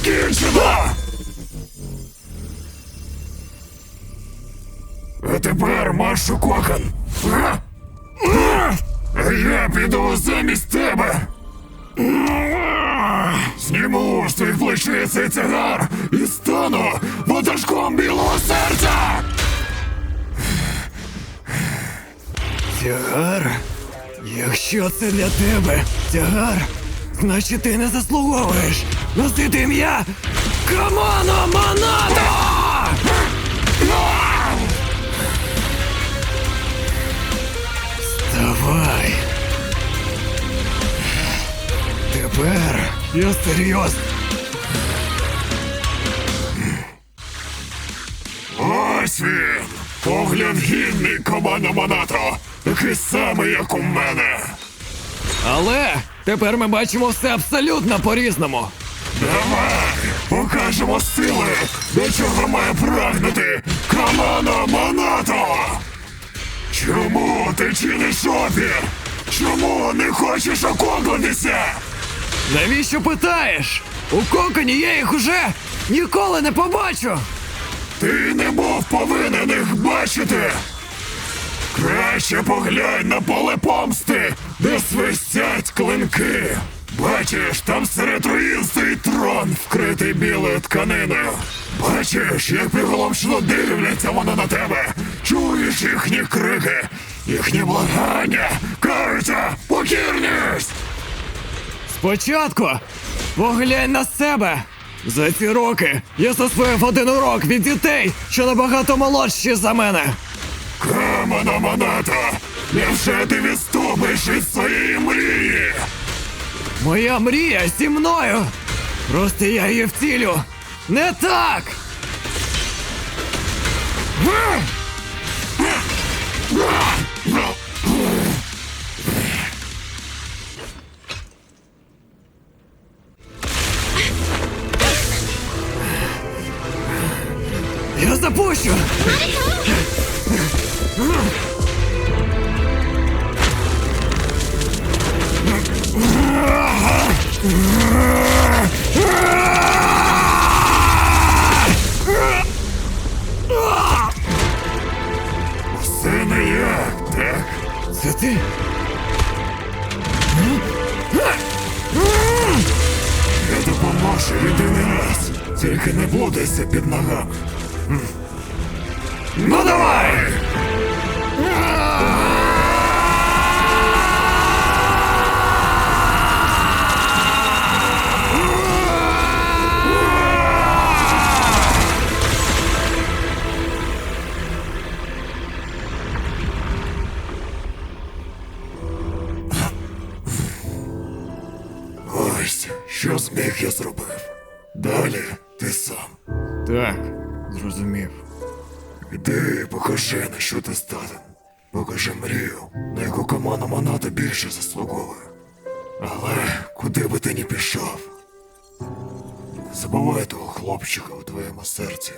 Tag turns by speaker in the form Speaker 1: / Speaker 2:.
Speaker 1: скінчено! А тепер марш у. А? А? Я піду замість тебе. Зніму з твоїх плечей цей тягар і стану ватажком білого серця!
Speaker 2: Тягар? Якщо це для тебе тягар, значить ти не заслуговуєш носити ім'я Камано Монато! Вставай! Тепер я серйозно.
Speaker 1: Ось він! Погляд гідний команда Монато! Такий самий, як у мене!
Speaker 2: Але тепер ми бачимо все абсолютно по-різному.
Speaker 1: Давай! Покажемо сили, до чого має прагнути команда Монато! Чому ти чиниш опір? Чому не хочеш окоплитися?
Speaker 2: Навіщо питаєш? У коконі я їх уже ніколи не побачу.
Speaker 1: Ти не був повинен Краще поглянь на поле помсти, де свистять клинки. Бачиш, там серед руїн стоїть трон, вкритий білою тканиною. Бачиш, як приголомшено дивляться вони на тебе. Чуєш їхні крики, їхні благання, кажуться покірність!
Speaker 2: Спочатку поглянь на себе. За ці роки я засвоїв один урок від дітей, що набагато молодші за мене.
Speaker 1: Камана Моната! Невже ти відступиш від своєї мрії?
Speaker 2: Моя мрія зі мною. Просто я її втілю. Не так. Я запущу.
Speaker 1: Все не як, так?
Speaker 2: Це ти?
Speaker 1: Я допоможу єдиний раз. Тільки не плутайся під ногами. Ну давай! Що зміг я зробив. Далі ти сам.
Speaker 2: Так, зрозумів.
Speaker 1: Іди, покажи, на що ти здатен. Покажи мрію, на яку команда Моната більше заслуговує. Але куди би ти не пішов, не забувай того хлопчика у твоєму серці.